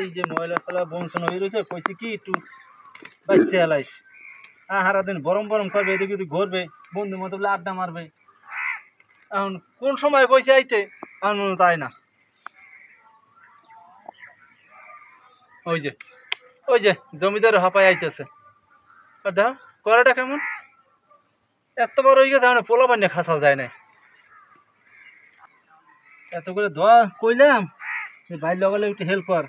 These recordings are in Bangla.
এই যে ময়লা ফেলা বংশন হয়ে রয়েছে, কইছি কি একটু বাচ্চা এলাইস। হ্যাঁ হারা দিন গরম গরম করবে, এদিকে ওদিকে ঘুরবে বন্ধু মতো বলে আড্ডা মারবে। এখন কোন সময় কইছে আইতে? এখন তাই না? ওই যে ওই যে জমিদার হাঁপাই আইতেছে। দেখো, করাটা কেমন? এত বড় হয়ে গেছে পোলা বানিয়ে খাসাল যায় না এত করে ধোয়া কইলাম, যে ভাই লগালে একটু হেল্প কর।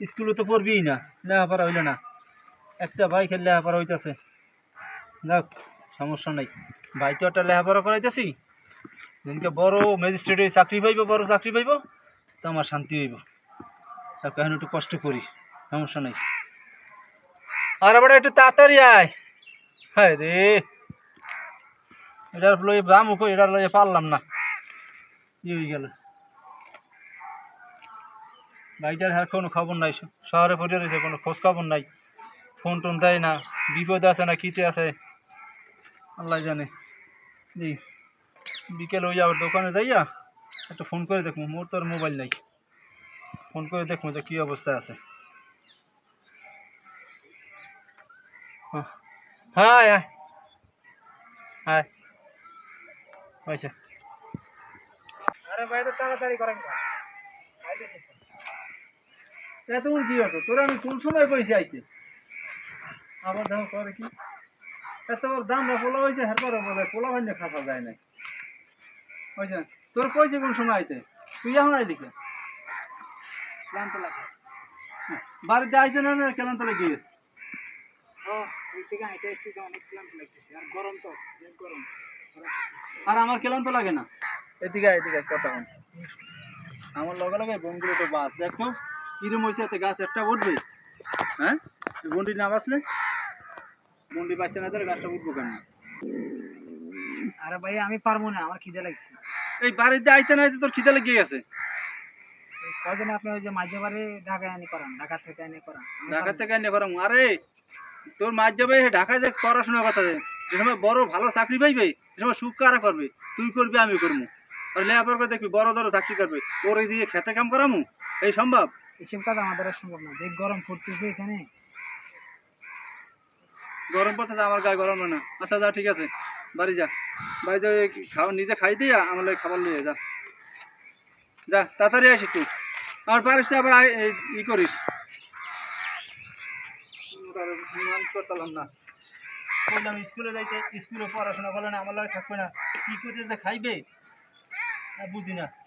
স্কুলে তো পড়বিই না, লেখাপড়া হইলে না। একটা ভাই খেলে লেখাপড়া হইতেছে। যাক, সমস্যা নাই। ভাই তো একটা লেখাপড়া করাইতেছি। দিনকে বড় ম্যাজিস্ট্রেটে চাকরি পাইব, বড় চাকরি পাইব, তো আমার শান্তি হইব। তাকে এখন একটু কষ্ট করি, সমস্যা নাই। আর আবার একটু তাড়াতাড়ি আয়। হ্যাঁ রে। এটার লয়ে দাম এটার লয়ে পারলাম না। কি হয়ে গেল? বাইটার আর কোনো খবর নাই, শহরে পড়ে রয়েছে কোনো খোঁজ খবর নাই। ফোন টোন দেয় না, বিপদ আছে না কিতে আছে? আল্লাহ জানে। জি, বিকেল ওই যাওয়ার দোকানে যাইয়া একটা ফোন করে দেখব, মোর তো আর মোবাইল নাই। ফোন করে দেখব যে কী অবস্থা আছে। হ্যাঁ হ্যাঁ হ্যাঁ। হয়েছে। আরে তাড়াতাড়ি করেন। এতক্ষণ কি হতো তোরা আমি কোন সময় কইছি আইতে? আবার দেখো করে কি? এত বড় দাম না পোলা হয়েছে হেরপরে বলে পোলা ভান্ডে খাসা যায় না হয়েছে তোর কইছে কোন সময় আইতে? তুই এখন আইলি কে? হ্যাঁ, বাড়িতে আইতে না না কেমন তোলে গিয়ে আর আমার ক্লান্ত লাগে না? এদিকে এদিকে কথা আমার লগে লগে বনগুলো তো বাস দেখো। কিরম হয়েছে এতে গাছ? একটা উঠবে? হ্যাঁ? বন্ডি না বাসলে বন্ডি বাঁচছে না তাহলে গাছটা উঠবো কেন? আরে ভাই আমি পারব না আমার খিদে লাগছে। এই বাড়িতে আইতে না তোর খিদে লেগে গেছে? কয়দিন আপনি ওই যে মাঝে বারে ঢাকায় আনি করান ঢাকা থেকে আনি করান? ঢাকা থেকে এনে করাম? আরে তোর মাঝ যাবে ঢাকায় যে পড়াশোনার কথা যে সময় বড় ভালো চাকরি পাইবে সে সময় সুখ কারা করবে? তুই করবি আমি করব। আর লেখাপড়া করে দেখবি বড় বড় চাকরি করবে। ওর এই দিয়ে খেতে কাম করামু? এই সম্ভব। এসব কাজ আমাদের আর সম্ভব না। যে গরম পড়তেছে এখানে। গরম পড়তেছে আমার গায়ে গরম না। আচ্ছা যা ঠিক আছে। বাড়ি যা। বাড়ি যা খাওয়া নিজে খাই দিয়া আমার লাগে খাবার লিয়ে যা। যা তাড়াতাড়ি আসি তুই আমার পারিস আবার ই করিস। আর করতাম না। বললাম স্কুলে যাইতে স্কুলে পড়াশোনা করলে না আমার লাগে থাকবে না। কি করতে খাইবে? আর বুঝি না।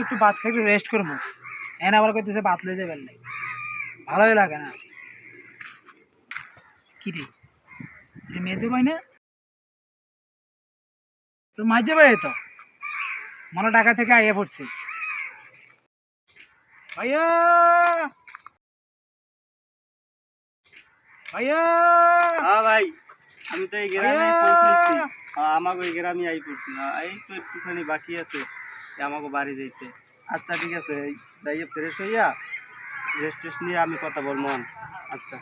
একটু খাইতে রেস্ট করব। আবার যাবেন নাই। ভালোই লাগে না। কি রে? মেজে ভাই না? তো মাঝে ভাই তো? মনে ঢাকা থেকে আইয়া পড়ছে। ভাইয়া! ভাইয়া! হ্যাঁ ভাই। আমি তো এই গ্রামে আমাকে এই গ্রামে আই পড়ছি হ্যাঁ, এই তো একটুখানি বাকি আছে। আমাকে বাড়ি যাইতে। আচ্ছা ঠিক আছে। যাইয়ে ফ্রেশ হইয়া রেস্ট টেস্ট নিয়ে আমি কথা বলব আচ্ছা।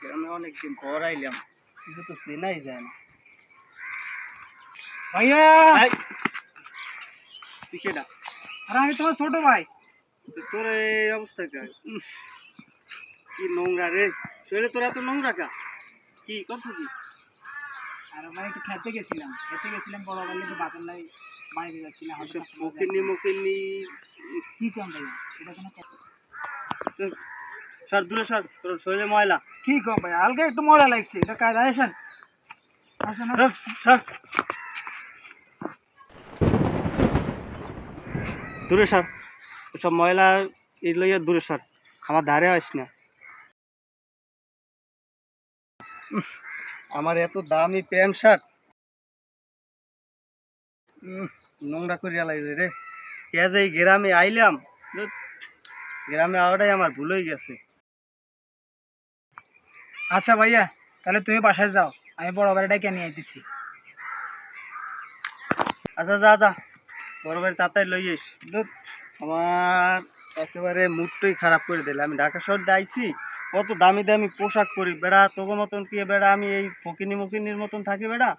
গ্রামে অনেকদিন পর আইলাম। কিছু তো চেনাই যায় না। ভাইয়া! তুই কেডা? আরে আমি তোমার ছোট ভাই। তোর এই অবস্থা কি নোংরা রে। শরীরে তোর এত নোংরা কা কি করছ কি? আর ভাই একটু খেতে গেছিলাম। খেতে গেছিলাম বড় বললে তো বাজার লাই বাড়িতে যাচ্ছিলাম মকিরনি দেখে- কি কম ভাই এটা কোনো সর দূরে সর তোর শরীরে ময়লা। কি কম ভাই হালকা একটু ময়লা লাগছে। এটা কাজ আসেন। আসেন সর দূরে সর সব ময়লা লইয়া দূরে সর আমার ধারে আস না আমার এত দামি প্যান্ট শার্ট। নোংরা করিয়া লাগছে রে। কে এই গ্রামে আইলাম গ্রামে আওয়াটাই আমার ভুল হয়ে গেছে। আচ্ছা ভাইয়া তাহলে তুমি বাসায় যাও। আমি বড় গাড়িটাকে নিয়ে আইতেছি। আচ্ছা যা যা। বড় ভাই তাড়াতাড়ি লই আইস। ধুৎ, আমার একেবারে মুডটাই খারাপ করে দিলে। আমি ঢাকা শহর আইছি। কত দামি দামি পোশাক পরি বেড়া তোকে মতন কি বেড়া আমি এই ফকিনি মকিনির মতন থাকি বেড়া।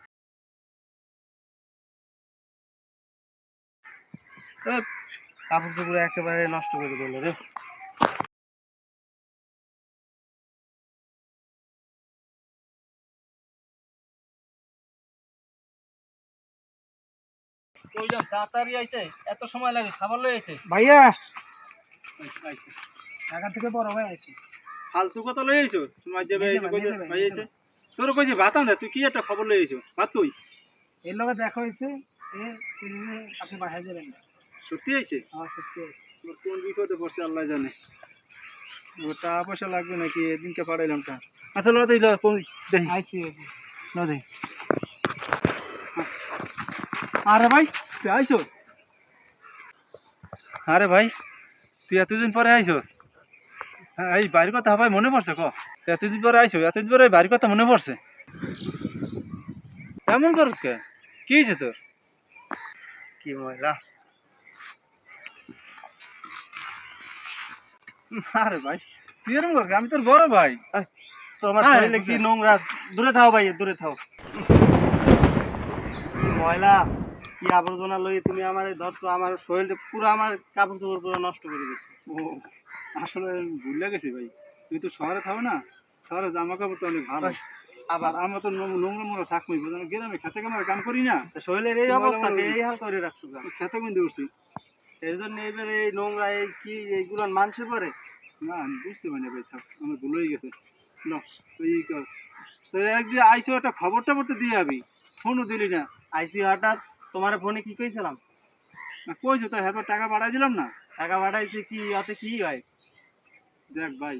কাপড় চোপড় একেবারে নষ্ট করে দিল রে। তাড়াতাড়ি আইছে এত সময় লাগে খাবার লই আইছে ভাইয়া ঢাকা থেকে বড় ভাই আসি ফালতু কথা লই আইছো? তোমার যে ভাই আইছে তোর কইছে ভাত আনতে তুই কি একটা খবর লই আইছো? ভাত কই? এর লগে দেখা হয়েছে এ আপনি বাসায় যাবেন সত্যি আইছে আমার সত্যি তোর কোন বিপদে পড়ছে আল্লাহ জানে। টাকা পয়সা লাগবে নাকি? এদিনকে পাঠাইলাম টা আচ্ছা লো দিল দেখি লো দেখি আরে ভাই তুই আইছো? আরে ভাই তুই এতদিন পরে আইছো? হ্যাঁ এই বাড়ির কথা ভাই মনে পড়ছে ক? এতদিন পরে আইছো এতদিন পরে এই বাড়ির কথা মনে পড়ছে? কেমন করছ কে? কি হয়েছে তোর? কি ময়লা? আরে ভাই তুই এরকম করছ আমি তোর বড় ভাই। তোমার হ্যাঁ, শরীরে কি। নোংরা? দূরে থাও ভাই দূরে থাও। কি ময়লা কি আবর্জনা লই তুমি আমার ধরছো? আমার শরীরটা পুরো আমার কাপড় চোপড় পুরো নষ্ট করে দিচ্ছে ও আসলে ভুলে গেছি ভাই। তুই তো শহরে থাকো না শহরে জামা কাপড় তো অনেক ভালো। আবার আমরা তো নোংরা মোংরা থাকবোই বুঝলাম গ্রামে খেতে কামার কাম করি না? শরীরের এই অবস্থা এই হাল করে রাখছো খেতে কিন্তু উঠছি? এই জন্য এবার এই নোংরা এই কি এইগুলো মানুষে পরে না আমি বুঝতে পারি না ভাই থাক আমার ভুল হয়ে গেছে। না তুই কর। তো একদিন আইসো একটা খবর টবর তো দিয়ে যাবি ফোনও দিলি না। আইসি হঠাৎ তোমার ফোনে কি কইছিলাম? না কইছো তো হ্যাঁ টাকা পাঠাই দিলাম না। টাকা পাঠাইছে কি অতে কি হয়? দেখ ভাই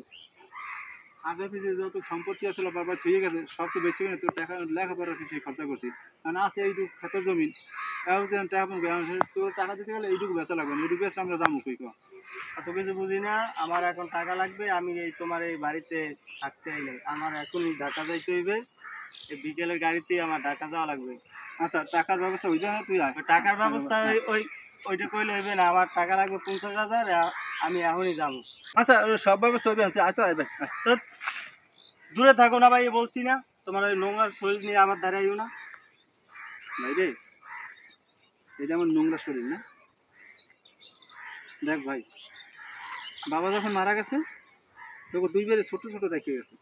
আগে থেকে যত সম্পত্তি আসলে বাবা ছুঁয়ে গেছে সব তো বেশি করে তোর টাকা লেখাপড়ার কিছু খরচা করছি। কারণ আছে এইটুকু খেতের জমি এখন তো টাকা পাবো তোর টাকা দিতে গেলে এইটুকু বেচা লাগবে না এইটুকু বেচা আমরা দামও কই কো? কিছু বুঝি না আমার এখন টাকা লাগবে আমি এই তোমার এই বাড়িতে থাকতে নাই আমার এখনই ঢাকা যাইতে হইবে এই বিকেলের গাড়িতেই আমার ঢাকা যাওয়া লাগবে। আচ্ছা টাকার ব্যবস্থা যায় না তুই টাকার ব্যবস্থা ওই- ওই ওইটা কইলে হইবে না, আমার টাকা লাগবে পঞ্চাশ হাজার আমি এখনই যাব। আচ্ছা ওই সব ব্যবস্থা হবে আচ্ছা ভাই দূরে থাকো না ভাই, বলছি না, তোমার ওই নোংরার শরীর নিয়ে আমার আইও না। ভাই রে এটা আমার নোংরা শরীর না। দেখ ভাই, বাবা যখন মারা গেছে, তোকে দুইবারে ছোট ছোট দেখে গেছে।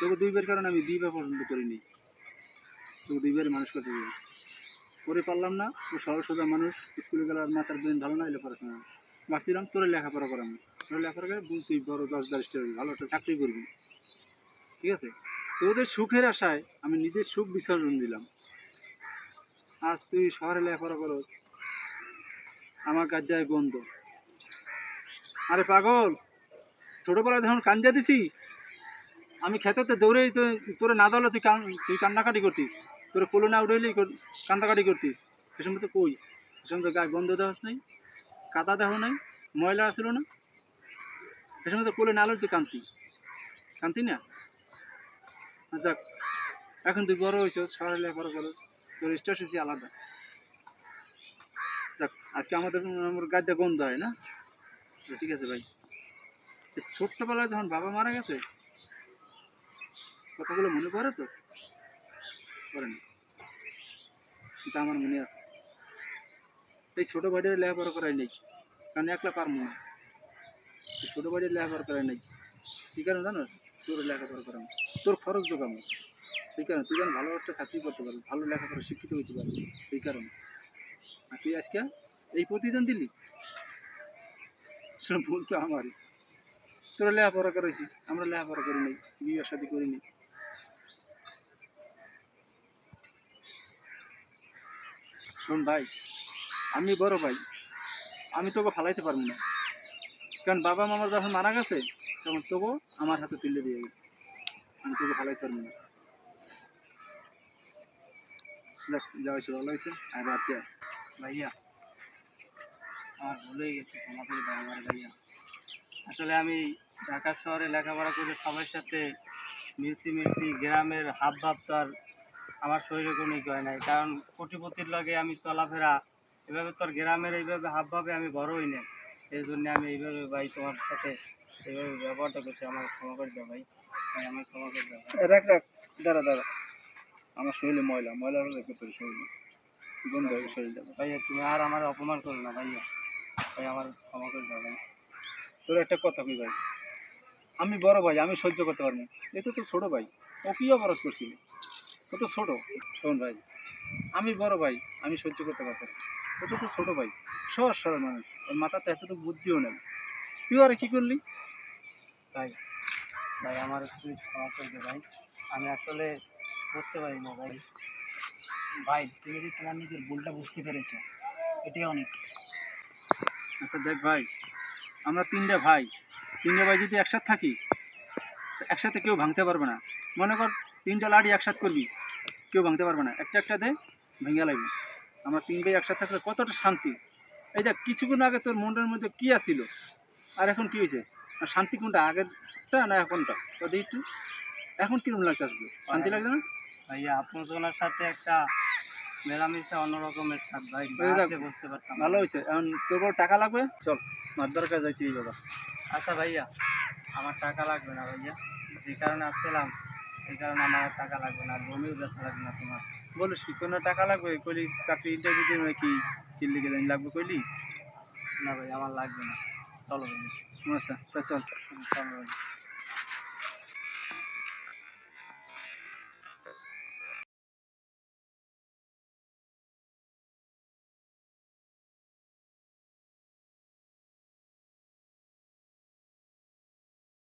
তোকে দুইবার কারণে আমি বিবাহ পর্যন্ত করিনি। তোকে দুইবারে মানুষ করতে করে পারলাম না। ও সরল সোজা মানুষ স্কুলে গেলে আর মাথার ব্রেন ভালো না এলে পড়াশোনা ভাবছিলাম তোর লেখাপড়া করাবো। তোর লেখাপড়া করে বুঝ তুই বড় দশ দারিষ্ট হবি ভালো একটা চাকরি করবি। ঠিক আছে? তোদের সুখের আশায় আমি নিজের সুখ বিসর্জন দিলাম। আজ তুই শহরে লেখাপড়া করো আমার গাজ্জায় গন্ধ আরে পাগল, ছোটবেলায় যখন কান্দা দিছি আমি খেতে দৌড়েই তো তোরে না দাঁড়ালে তুই তুই কান্নাকাটি করতিস। তোরে কোলো না উঠেলেই কান্দাকাটি করতিস। সে সময় তো কই? সে সময় তো গায়ে গন্ধ দেওয়াস নাই, কাদা দেহ নাই, ময়লা আসছিল না। সে সময় তো কোলে না তুই কান্তি। কান্তি না? আর যাক। এখন তুই বড় হয়েছ শহরে লেখাপড়া করো তোর স্টেশন আলাদা। যাক, আজকে আমাদের আমার গাদ্যা গন্ধ হয় না? ঠিক আছে ভাই। ছোট্টবেলায় যখন বাবা মারা গেছে, কথাগুলো মনে পড়ে তো? পড়ে না এটা আমার মনে আছে। এই ছোটো বাড়ির লেখাপড়া করাই নেই, কারণ একলা পারব না। ছোটো বাড়ির লেখাপড়া করাই নেই। কি কারণ জানো? তোর লেখাপড়া করানো তোর খরচ জোগানো সেই কারণে তুই যেন ভালো একটা চাকরি করতে পারবি ভালো লেখাপড়া শিক্ষিত হতে পারবি সেই কারণে। আর তুই আজকে এই প্রতিদান দিলি? শোন ভুল আমারই। তোরা লেখাপড়া করেছি আমরা লেখাপড়া করি নাই, বিয়ে শাদি করি শোন ভাই, আমি বড় ভাই, আমি তোকে ফালাইতে পারব না। কারণ বাবা মামা যখন মারা গেছে, তখন তোকে আমার হাতে তুলে দিয়ে গেছে। আমি তোকে ফালাইতে পারব না। দেখ ভালো হয়েছে। আর আয়। ভাইয়া, আমার ভুলেই গেছে, ক্ষমা করে ভাইয়া। আসলে আমি ঢাকা শহরে লেখাপড়া করে সবার সাথে মিলছি মিলছি গ্রামের হাব ভাব তো আর আমার শরীরে কোনো ই হয় নাই। কারণ কোটিপতির লগে আমি চলাফেরা এভাবে তোর গ্রামের এইভাবে হাব ভাবে আমি বড় হই নাই। এই জন্য আমি এইভাবে ভাই তোমার সাথে এইভাবে ব্যবহারটা করছি। আমার ক্ষমা করে দাও ভাই। ভাই আমার ক্ষমা করে দাও। রাখ রাখ। দাঁড়া দাঁড়া। আমার শরীরে ময়লা। ময়লা রেখে তোর শরীরে। গন্ধ হয়ে শরীর যাবে ভাইয়া তুমি আর আমার অপমান করো না ভাইয়া। ভাই আমার ক্ষমা করে দাও ভাই। তোর একটা কথা কই ভাই? আমি বড় ভাই আমি সহ্য করতে পারব এ তো তোর ছোট ভাই। ও কি অপরাধ করছিল? ও তো ছোট। শোন ভাই আমি বড় ভাই আমি সহ্য করতে পারতাম ও তো ছোট ভাই সহজ সরল মানুষ। ওর মাথাতে এতটুকু বুদ্ধিও নেই। তুই আরে কি করলি? ভাই ভাই আমার একটু ক্ষমা করে দে ভাই। আমি আসলে বুঝতে পারি না ভাই। ভাই তুমি যদি তোমার নিজের ভুলটা বুঝতে পেরেছ এটাই অনেক। আচ্ছা দেখ ভাই আমরা তিনটে ভাই। তিনটে ভাই যদি একসাথে থাকি একসাথে কেউ ভাঙতে পারবে না। মনে কর তিনটা লাড়ি একসাথে করবি। কেউ ভাঙতে পারবে না। একটা একটা দে ভেঙে লাগবে। আমরা তিন ভাই একসাথে থাকলে কতটা শান্তি। এই দেখ কিছুক্ষণ আগে তোর মনের মধ্যে কি আসছিল আর এখন কি হয়েছে? আর শান্তি কোনটা আগেরটা না এখনটা? তো একটু। এখন কীরকম লাগতে আসবে শান্তি লাগবে না? ভাইয়া আপনার সাথে একটা মেলামেশা অন্যরকমের স্বাদ ভাই বুঝতে পারতাম। ভালো হয়েছে। এখন তোর বড় টাকা লাগবে? চল মার দরকার যাইতে বাবা আচ্ছা ভাইয়া আমার টাকা লাগবে না ভাইয়া। যে কারণে আসছিলাম। সেই কারণে আমার টাকা লাগবে না আর জমিও বেচা লাগবে না তোমার। বলিস কি কোনো টাকা লাগবে? কইলি চাকরি ইন্টারভিউ দিবে কি চিল্লি গেলে লাগবে কইলি? না ভাই আমার লাগবে না। চলো আচ্ছা চল। চলো